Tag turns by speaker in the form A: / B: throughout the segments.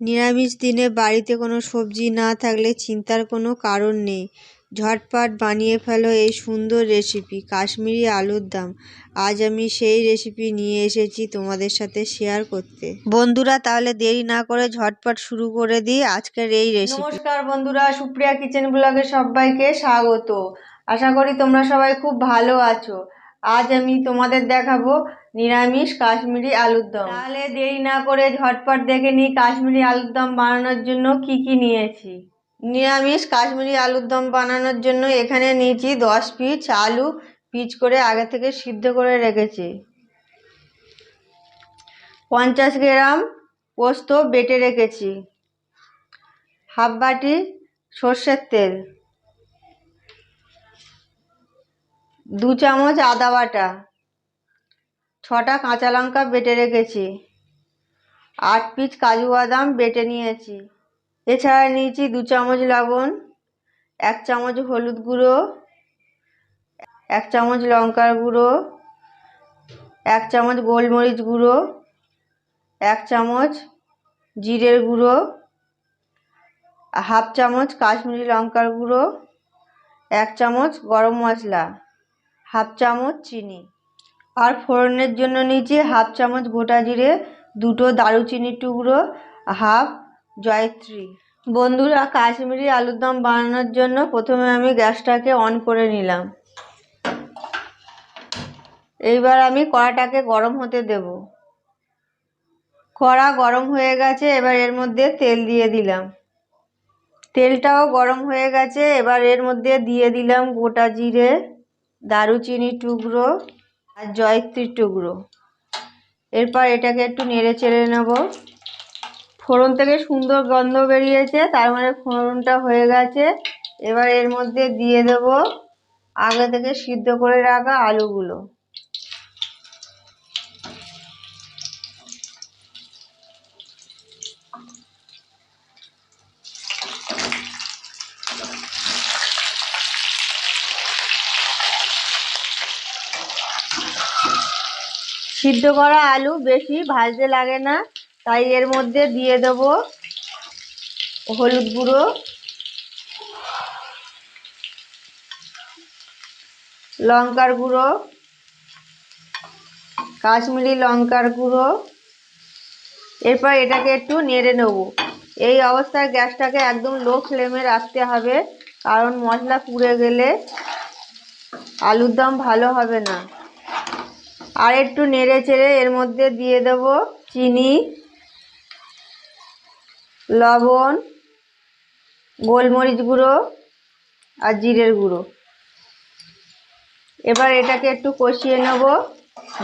A: নিরামিষ দিনে বাড়িতে কোনো সবজি না থাকলে চিন্তার কোনো কারণ নেই। ঝটপট বানিয়ে ফেলো এই সুন্দর রেসিপি কাশ্মীরি আলুর দম। আজ আমি সেই রেসিপি নিয়ে এসেছি তোমাদের সাথে শেয়ার করতে। বন্ধুরা, তাহলে দেরি না করে ঝটপট শুরু করে দিই আজকের এই রেসিপি নমস্কার বন্ধুরা, সুপ্রিয়া কিচেন ব্লগে সবাইকে স্বাগত। আশা করি তোমরা সবাই খুব ভালো আছো। আজ আমি তোমাদের দেখাবো নিরামিষ কাশ্মীরি আলুর দম। তাহলে দেরি না করে ঝটপট দেখে নিই কাশ্মীরি আলুর দম বানানোর জন্য কি কি নিয়েছি। নিরামিষ কাশ্মীরি আলুর দম বানানোর জন্য এখানে নিয়েছি দশ পিস আলু পিচ করে আগে থেকে সিদ্ধ করে রেখেছি। পঞ্চাশ গ্রাম পোস্ত বেটে রেখেছি। হাফ বাটি সর্ষের তেল। দু চামচ আদা বাটা, ছটা কাঁচা লঙ্কা বেটে রেখেছি, আট পিস কাজু বাদাম বেটে নিয়েছি। এছাড়া নিয়েছি দু চামচ লবণ, এক চামচ হলুদ গুঁড়ো, এক চামচ লঙ্কার গুঁড়ো, এক চামচ গোলমরিচ গুঁড়ো, এক চামচ জিরের গুঁড়ো, হাফ চামচ কাশ্মীরি লঙ্কার গুঁড়ো, এক চামচ গরম মশলা। হাফ চামচ চিনি। আর ফোড়নের জন্য নিয়েছি হাফ চামচ গোটা জিরে, দুটো দারুচিনির টুকরো, হাফ জয়ত্রী। বন্ধুরা, কাশ্মীরি আলুর দম বানানোর জন্য প্রথমে আমি গ্যাসটাকে অন করে নিলাম। এইবার আমি কড়াটাকে গরম হতে দেব। কড়া গরম হয়ে গেছে, এবার এর মধ্যে তেল দিয়ে দিলাম। তেলটাও গরম হয়ে গেছে, এবার এর মধ্যে দিয়ে দিলাম গোটা জিরে। দারুচিনি টুকরো আর জয়ত্রীর টুকরো। এরপর এটাকে একটু নেড়ে চেড়ে নেব। ফোড়ন থেকে সুন্দর গন্ধ বেরিয়েছে, তার মানে ফোড়নটা হয়ে গেছে। এবার এর মধ্যে দিয়ে দেব আগে থেকে সিদ্ধ করে রাখা আলুগুলো। সিদ্ধ করা আলু বেশি ভাজতে লাগে না, তাই এর মধ্যে দিয়ে দেব হলুদ গুঁড়ো, লঙ্কার গুঁড়ো, কাশ্মীরি লঙ্কার গুঁড়ো। এরপর এটাকে একটু নেড়ে নেব। এই অবস্থায় গ্যাসটাকে একদম লো ফ্লেমে রাখতে হবে, কারণ মশলা পুড়ে গেলে আলুর দম ভালো হবে না। আর একটু নেড়ে চেড়ে এর মধ্যে দিয়ে দেব চিনি, লবণ, গোলমরিচ গুঁড়ো আর জিরের গুঁড়ো। এবার এটাকে একটু কষিয়ে নেব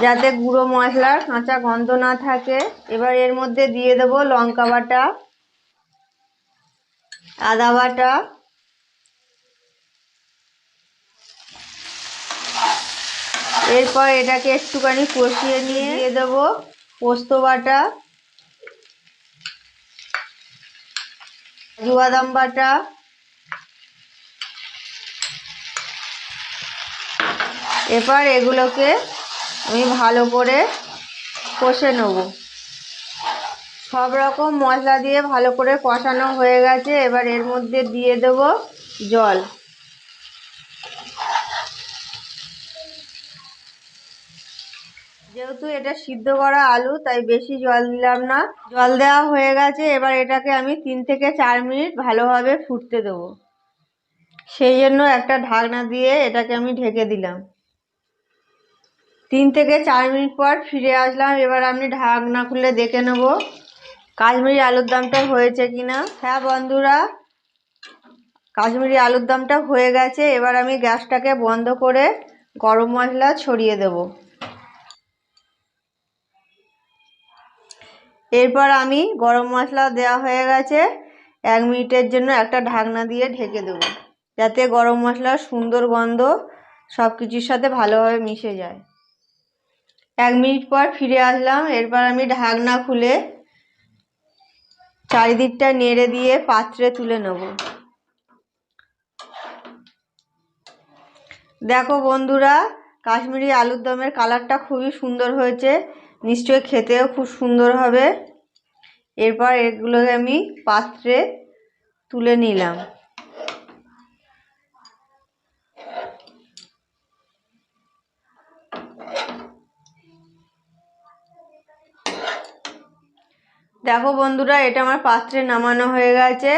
A: যাতে গুঁড়ো মশলার কাঁচা গন্ধ না থাকে। এবার এর মধ্যে দিয়ে দেব লঙ্কা বাটা, আদা বাটা এরপর এটাকে একটুখানি কষিয়ে নিয়ে দিয়ে দেবো পোস্ত বাটা বাদাম বাটা এবার এগুলোকে আমি ভালো করে কষে নেব। সব রকম মশলা দিয়ে ভালো করে কষানো হয়ে গেছে, এবার এর মধ্যে দিয়ে দেব জল। যেহেতু এটা সিদ্ধ করা আলু, তাই বেশি জল দিলাম না। জল দেওয়া হয়ে গেছে, এবার এটাকে আমি তিন থেকে চার মিনিট ভালোভাবে ফুটতে দেবো। সেই জন্য একটা ঢাকনা দিয়ে এটাকে আমি ঢেকে দিলাম। তিন থেকে চার মিনিট পর ফিরে আসলাম, এবার আমি ঢাকনা খুলে দেখে নেব কাশ্মীরি আলুর দমটা হয়েছে কিনা। হ্যাঁ বন্ধুরা, কাশ্মীরি আলুর দমটা হয়ে গেছে, এবার আমি গ্যাসটাকে বন্ধ করে গরম মশলা ছড়িয়ে দেবো। এরপর আমি গরম মশলা দেওয়া হয়ে গেছে। এক মিনিটের জন্য একটা ঢাকনা দিয়ে ঢেকে দেবো, যাতে গরম মশলার সুন্দর গন্ধ সব কিছুর সাথে ভালোভাবে মিশে যায়। এক মিনিট পর ফিরে আসলাম। এরপর আমি ঢাকনা খুলে চারিদিকটা নেড়ে দিয়ে পাত্রে তুলে নেব। দেখো বন্ধুরা, কাশ্মীরি আলুর দমের কালারটা খুবই সুন্দর হয়েছে। নিশ্চয়ই খেতেও খুব সুন্দর হবে। এরপর এগুলোকে আমি পাত্রে তুলে নিলাম। দেখো বন্ধুরা, এটা আমার পাত্রে নামানো হয়ে গেছে।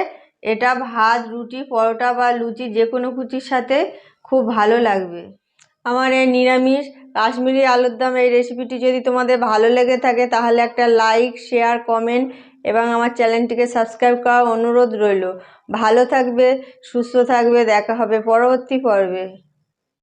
A: এটা ভাত, রুটি, পরোটা বা লুচি যে কোনো কুচির সাথে খুব ভালো লাগবে। আমার এই নিরামিষ কাশ্মীরি আলুর দম এই রেসিপিটি যদি তোমাদের ভালো লেগে থাকে, তাহলে একটা লাইক শেয়ার কমেন্ট এবং আমার চ্যানেলটিকে সাবস্ক্রাইব করার অনুরোধ রইল। ভালো থাকবে, সুস্থ থাকবে, দেখা হবে পরবর্তী পর্বে।